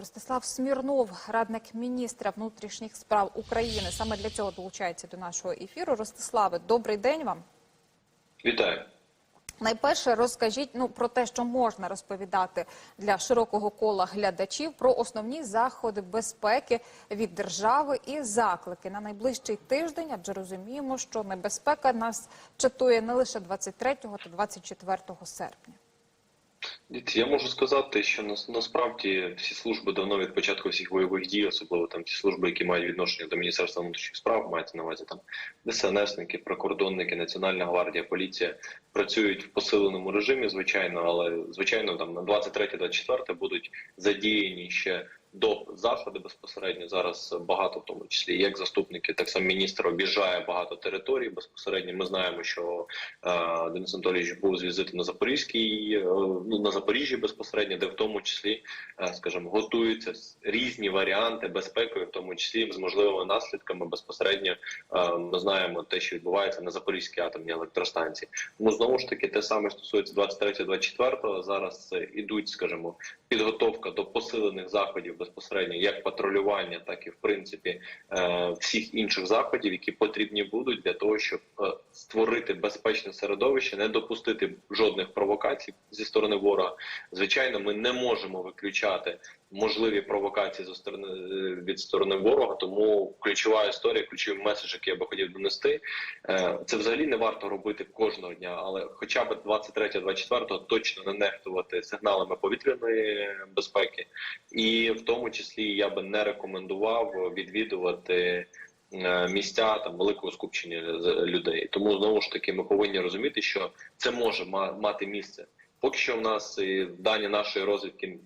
Ростислав Смірнов, радник міністра внутрішніх справ України, саме для цього долучається до нашого ефіру. Ростиславе, добрий день вам. Вітаю. Найперше розкажіть ну про те, що можна розповідати для широкого кола глядачів про основні заходи безпеки від держави і заклики на найближчий тиждень. Адже розуміємо, що небезпека нас чатує не лише 23 та 24 серпня. Я можу сказати, що нас- насправді всі служби давно від початку всіх бойових дій, особливо там ті служби, які мають відношення до Міністерства внутрішніх справ, мається на увазі там ДСНСники, прикордонники, Національна гвардія, поліція працюють в посиленому режимі, звичайно, але звичайно там на 23-24 будуть задіяні ще до заходу безпосередньо. Зараз багато, в тому числі як заступники, так само міністр об'їжджає багато територій. Безпосередньо ми знаємо, що е, Денис Анатолійович був з візиту на Запорізькій, е, ну на Запоріжжі безпосередньо, де в тому числі, е, скажімо, готуються різні варіанти безпеки, в тому числі з можливими наслідками. Безпосередньо е, ми знаємо те, що відбувається на Запорізькій атомній електростанції. Тому знову ж таки те саме стосується 23-24. Зараз е, ідуть, скажімо, підготовка до посилених заходів безпосередньо як патрулювання, так і в принципі е, всіх інших заходів, які потрібні будуть для того, щоб е, створити безпечне середовище, не допустити жодних провокацій зі сторони ворога. Звичайно, ми не можемо виключати можливі провокації зі сторони е, від сторони ворога. Тому ключова історія, ключовий меседж, який я би хотів донести, е, це взагалі не варто робити кожного дня, але хоча б 23-24 точно не нехтувати сигналами повітряної безпеки, і в тому числі я би не рекомендував відвідувати. е, Місця там великого скупчення людей, тому знову ж таки ми повинні розуміти, що це може мати місце. Поки що в нас і дані нашої розвідки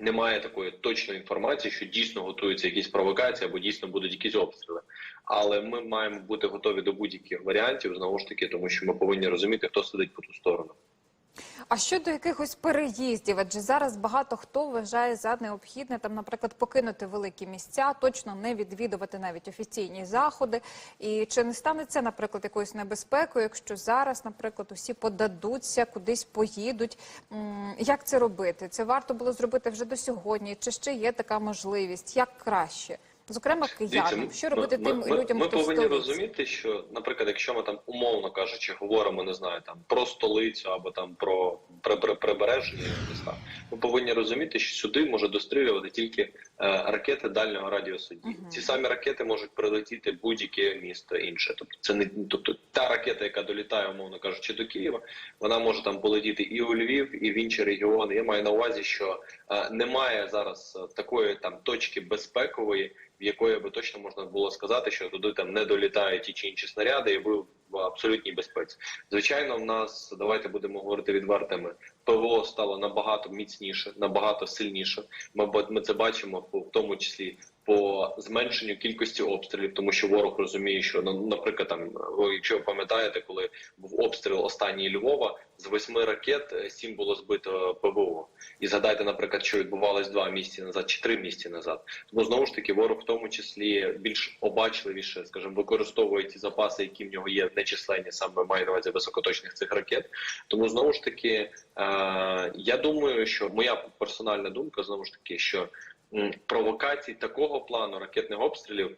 немає такої точної інформації, що дійсно готуються якісь провокації або дійсно будуть якісь обстріли. Але ми маємо бути готові до будь-яких варіантів знову ж таки, тому що ми повинні розуміти, хто сидить по ту сторону. А щодо якихось переїздів, адже зараз багато хто вважає за необхідне там, наприклад, покинути великі місця, точно не відвідувати навіть офіційні заходи. І чи не стане це, наприклад, якоюсь небезпекою, якщо зараз, наприклад, усі подадуться, кудись поїдуть? Як це робити? Це варто було зробити вже до сьогодні? Чи ще є така можливість? Як краще? Зокрема, киянам. Що робити ми, тим ми, людям, Ми хто повинні столиці? розуміти, що, наприклад, якщо ми там умовно кажучи, говоримо, не знаю, там про столицю або там про при- при- прибережні міста, ми повинні розуміти, що сюди може дострілювати тільки е, ракети дальнього радіусу дії. Мгм. Ці самі ракети можуть прилетіти будь-яке місто інше. Тобто, це не тобто та ракета, яка долітає, умовно кажучи, до Києва, вона може там полетіти і у Львів, і в інші регіони. Я маю на увазі, що е, немає зараз е, такої там точки безпекової, в якої би точно можна було сказати, що туди там не долітають ті чи інші снаряди, і ви в абсолютній безпеці. Звичайно, в нас давайте будемо говорити відвертими. ПВО стало набагато міцніше, набагато сильніше. Ми ми це бачимо в тому числі. По зменшенню кількості обстрілів, тому що ворог розуміє, що ну, наприклад, там ви, якщо пам'ятаєте, коли був обстріл останній Львова, з восьми ракет е, сім було збито ПВО. І згадайте, наприклад, що відбувалось два місяці назад чи три місяці назад. Тому знову ж таки ворог в тому числі більш обачливіше, скажімо, використовує ті запаси, які в нього є нечисленні, саме маю на увазі високоточних цих ракет. Тому знову ж таки, е, я думаю, що моя персональна думка знову ж таки, що провокацій такого плану ракетних обстрілів.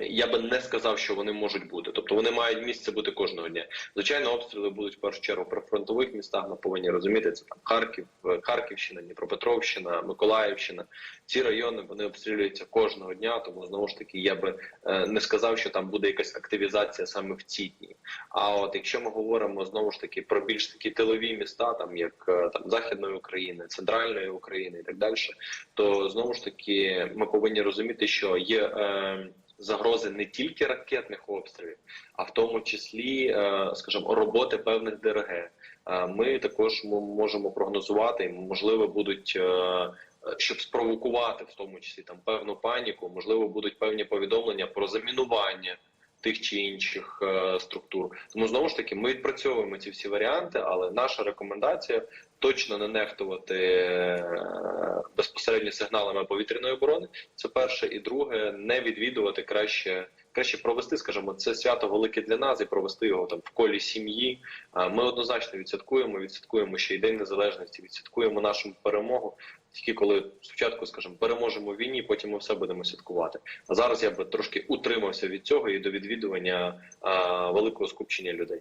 Я би не сказав, що вони можуть бути, тобто вони мають місце бути кожного дня. Звичайно, обстріли будуть в першу чергу при фронтових містах. Ми повинні розуміти це там Харків, е, Харківщина, Дніпропетровщина, Миколаївщина. Ці райони вони обстрілюються кожного дня. Тому знову ж таки я би е, не сказав, що там буде якась активізація саме в ці дні. А от якщо ми говоримо знову ж таки про більш такі тилові міста, там як е, там західної України, центральної України і так далі, то знову ж таки ми повинні розуміти, що є. Загрози не тільки ракетних обстрілів, а в тому числі, е, скажімо, роботи певних ДРГ. Е, Ми також можемо прогнозувати, можливо, будуть. е, Щоб спровокувати в тому числі там певну паніку, можливо, будуть певні повідомлення про замінування тих чи інших структур. Тому знову ж таки ми відпрацьовуємо ці всі варіанти, але наша рекомендація точно не нехтувати безпосередньо сигналами повітряної оборони. Це перше, і друге, не відвідувати краще. Краще провести, скажімо, це свято велике для нас і провести його там в колі сім'ї. Ми однозначно відсвяткуємо. Відсвяткуємо ще й День Незалежності, відсвяткуємо нашу перемогу. Тільки коли спочатку, скажімо, переможемо в війні, потім ми все будемо святкувати. А зараз я би трошки утримався від цього і до відвідування великого скупчення людей.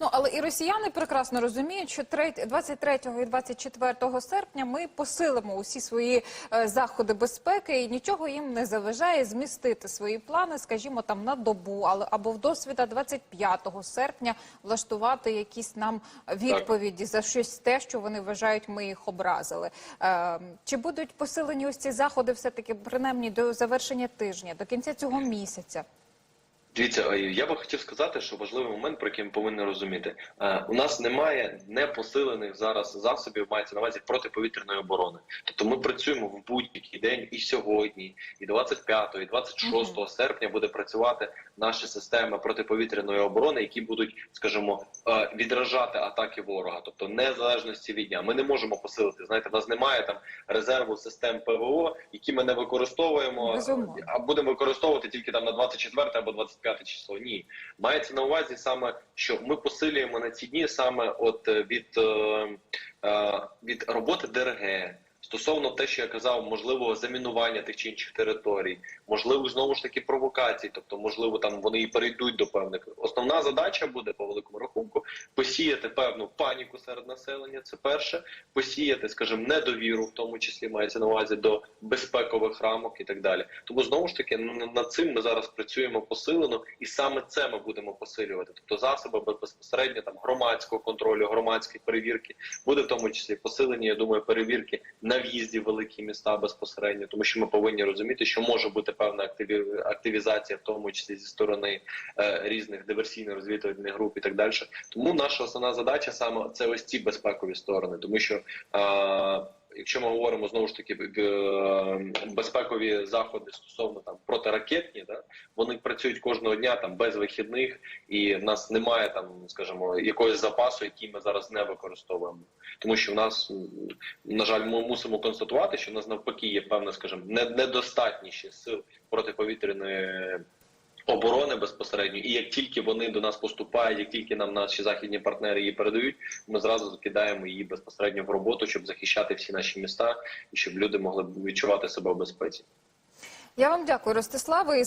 Ну але і росіяни прекрасно розуміють, що 3 23 і 24 серпня ми посилимо усі свої е, заходи безпеки, і нічого їм не заважає змістити свої плани, скажімо, там на добу, але або в досвіда 25 серпня влаштувати якісь нам відповіді за щось те, що вони вважають, ми їх образили. Е, чи будуть посилені ось ці заходи, все таки принаймні до завершення тижня, до кінця цього місяця? Дивіться, е, я би хотів сказати, що важливий момент, про який ми повинні розуміти. Е, У нас немає непосилених зараз засобів, мається на увазі протиповітряної оборони. Тобто ми працюємо в будь-який день і сьогодні, і 25, і 26 серпня буде працювати наші системи протиповітряної оборони, які будуть, скажімо, е, відражати атаки ворога, тобто незалежності від дня. Ми не можемо посилити. Знаєте, в нас немає там резерву систем ПВО, які ми не використовуємо, Безумовно. а будемо використовувати тільки там на 24 або 25 число. Ні, мається на увазі саме, що ми посилюємо на ці дні саме от е, від, е, е, від роботи ДРГ. Стосовно те, що я казав, можливо, замінування тих чи інших територій, можливо, знову ж таки провокацій, тобто, можливо, там вони і перейдуть до певних. Основна задача буде по великому рахунку посіяти певну паніку серед населення. Це перше, посіяти, скажімо, недовіру, в тому числі мається на увазі до безпекових рамок і так далі. Тому знову ж таки над цим ми зараз працюємо посилено, і саме це ми будемо посилювати. Тобто засоби безпосередньо там громадського контролю, громадської перевірки, буде в тому числі посилені, я думаю, перевірки на в'їзді в великі міста безпосередньо, тому що ми повинні розуміти, що може бути певна активізація, в тому числі зі сторони е, різних диверсійно-розвідувальних груп і так далі. Тому наша основна задача саме це ось ці безпекові сторони, тому що. Якщо ми говоримо знову ж таки безпекові заходи стосовно там протиракетні, да вони працюють кожного дня там без вихідних, і в нас немає там, скажімо, якогось запасу, який ми зараз не використовуємо, тому що в нас на жаль, ми мусимо констатувати, що в нас навпаки є певна, скажімо, не- недостатність сил протиповітряної оборони безпосередньо, і як тільки вони до нас поступають, як тільки нам наші західні партнери її передають, ми зразу закидаємо її безпосередньо в роботу, щоб захищати всі наші міста і щоб люди могли відчувати себе в безпеці. Я вам дякую, Ростиславе.